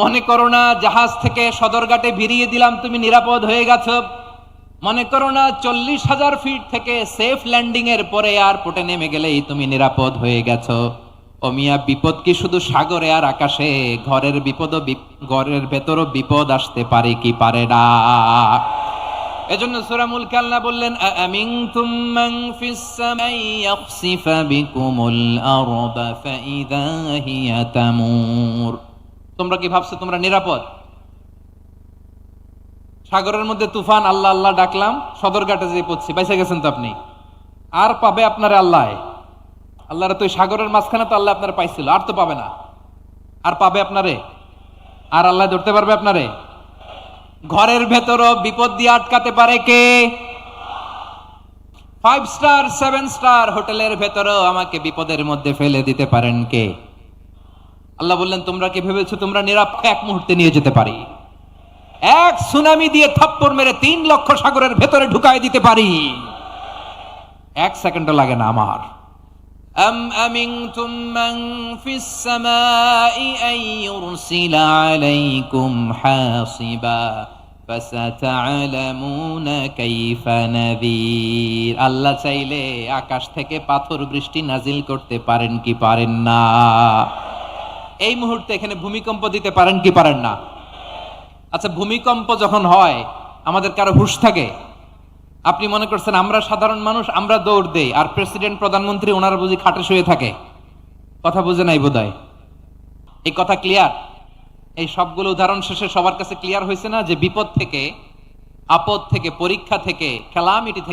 মনে করো না, জাহাজ থেকে সদরঘাটে ভিড়িয়ে দিলাম, তুমি নিরাপদ হয়ে গেছো। মনে করো না, চল্লিশ হাজার ফিট থেকে সেফ ল্যান্ডিং এর পরে এয়ারপোর্টে নেমে গেলেই তুমি নিরাপদ হয়ে গেছো। ও মিয়া, বিপদ কি শুধু সাগরে আর আকাশে? ঘরের বিপদ ঘরের ভেতরও বিপদ আসতে পারে কি পারে না? এজন্য সূরা মুলক আল্লাহ বললেন আমিনতুম মান ফিস সামাই ইয়াখসিফা বিকুমুল আরদা ফাইদা হিয়া তামুর। তোমরা কি ভাবছ তোমরা নিরাপদ? সাগরের মধ্যে তুফান, আল্লাহ আল্লাহ ডাকলাম, সদরঘাটে যে পড়ছি, বাইসে গেছেন তো আপনি? আর পাবে আপনারে আল্লাহ। আল্লাহর তো সাগরের মাঝখানে তো আল্লাহ আপনারা পাইছিল, আর তো পাবে না। আর পাবে আপনারে? আর আল্লাহ ধরতে পারবে আপনারে? ঘরের ভেতরও বিপদ দিয়ে আটকাতে পারে কে? ফাইভ স্টার সেভেন স্টার হোটেলের ভেতরেও আমাকে বিপদের মধ্যে ফেলে দিতে পারেন কে? আল্লাহ বললেন তোমরা কি ভেবেছো তোমরা নিরাপদ এক মুহূর্তে নিয়ে যেতে পারি এক সুনামি দিয়ে থাপ্পড় মেরে তিন লক্ষ সাগরের ভেতরে ঢুকাই দিতে পারি এক সেকেন্ডও লাগে না আমার أم أمنتم من في السماء أن يرسل عليكم حاصبا فستعلمون كيف نذير আল্লাহ চাইলে আকাশ থেকে পাথর বৃষ্টি নাজিল করতে পারেন কি পারেন না এই মুহূর্তে এখানে ভূমিকম্প দিতে পারেন কি পারেন না? আচ্ছা ভূমিকম্প যখন হয়, আমাদের কারও হুশ থাকে? আপনি মনে করছেন আমরা সাধারণ মানুষ, আমরা দৌড় দেই, আর প্রেসিডেন্ট, প্রধানমন্ত্রী ওনারা বুঝি খাটে শুয়ে থাকে? কথা বুঝে নাই বোধহয়? এই কথা ক্লিয়ার এই সবগুলো উদাহরণ শেষে সবার কাছে ক্লিয়ার হয়েছে না যে বিপদ থেকে, আপদ থেকে, পরীক্ষা থেকে খেলামিটি থেকে